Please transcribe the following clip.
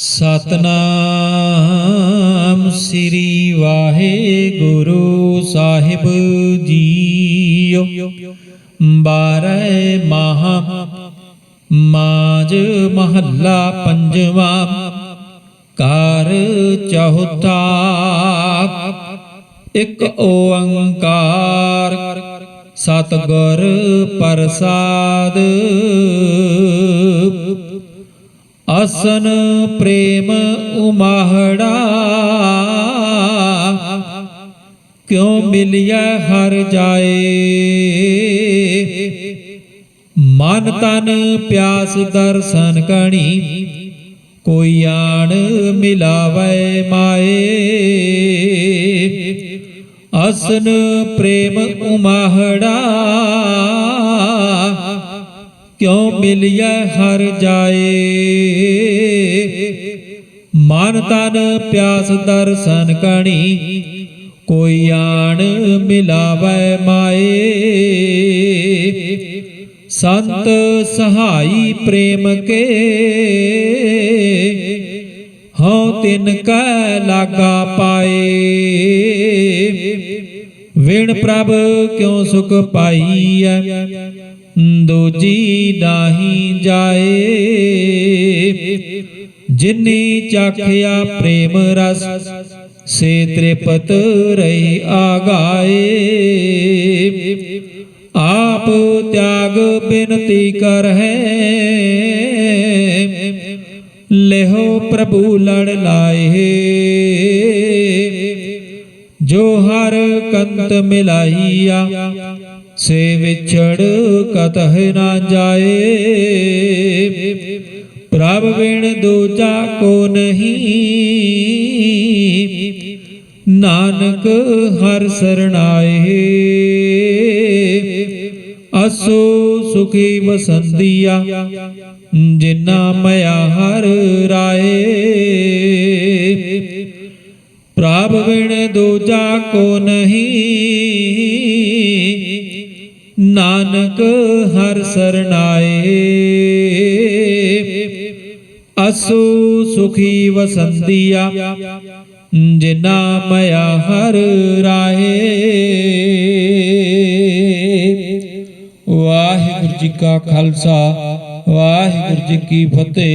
ਸਤਨਾਮ ਸ੍ਰੀ ਵਾਹਿਗੁਰੂ ਸਾਹਿਬ ਜੀਓ। ਬਾਰੈ ਮਹਾ ਮਾਜ ਮਹੱਲਾ ਪੰਜਵਾ। ਕਾਰ ਚੌਥਾ। ਇੱਕ ਓੰਕਾਰ। ਸਤਿਗੁਰ ਪ੍ਰਸਾਦ। ਅਸਨ ਪ੍ਰੇਮ ਉਮਾਹੜਾ। ਕਿਉ ਮਿਲਿਆ ਹਰ ਜਾਏ? ਮਨ ਤਨ ਪਿਆਸ ਦਰਸ਼ਨ ਕਣੀ, ਕੋਈ ਆਣ ਮਿਲਾਵੇ ਮਾਏ। ਅਸਨ ਪ੍ਰੇਮ ਉਮਾਹੜਾ ਕਿਉ ਮਿਲਿਆ ਹਰ ਜਾਏ? ਮਨ ਤਨ ਪਿਆਸ ਦਰਸ਼ਨ ਕਣੀ, ਕੋਈ ਆਣ ਮਿਲਾਵੇ ਮਾਏ। ਸੰਤ ਸਹਾਈ ਪ੍ਰੇਮ ਕੇ, ਹਉ ਤਿਨ ਕੈ ਲਾਗਾ ਪਾਏ। ਵਿਣ ਪ੍ਰਭ ਕਿਉ ਸੁਖ ਪਾਈਐ ਦੂਜੀ ਨਾਹੀ ਜਾਏ ਜਿਨੀ ਚਾਖਿਆ ਪ੍ਰੇਮ ਰਸ ਸੇ ਤ੍ਰਿਪਤ ਰਹੀ ਆਗਾਏ ਆਪ ਤਿਆਗ ਬਿਨਤੀ ਕਰ ਹੈ ਲਿਹੋ ਪ੍ਰਭੂ ਲੜ ਲਾਏ ਜੋ ਹਰ ਕੰਤ ਮਿਲਾਈਆ, ਸੇ ਵਿਛੜ ਕਤਹ ਨਾ ਜਾਏ। ਪ੍ਰਭ ਬਿਨ ਦੂਜਾ ਕੋ ਨਹੀਂ। ਨਾਨਕ ਹਰ ਸਰਣਾਏ। ਅਸੋ ਸੁਖੀ ਵਸੰਦੀਆ ਜਿਨਾ ਮਇਆ ਹਰ ਰਾਏ। ਪ੍ਰਭ ਬਿਨ ਦੂਜਾ ਕੋ ਨਹੀਂ। ਨਾਨਕ ਹਰ ਸਰਣਾਏ ਅਸੂ ਸੁਖੀ ਵਸੰਦੀਆ ਜਿਨਾ ਮਇਆ ਹਰ ਰਾਏ। ਵਾਹਿਗੁਰੂ ਜੀ ਕਾ ਖਾਲਸਾ, ਵਾਹਿਗੁਰੂ ਜੀ ਕੀ ਫਤਿਹ।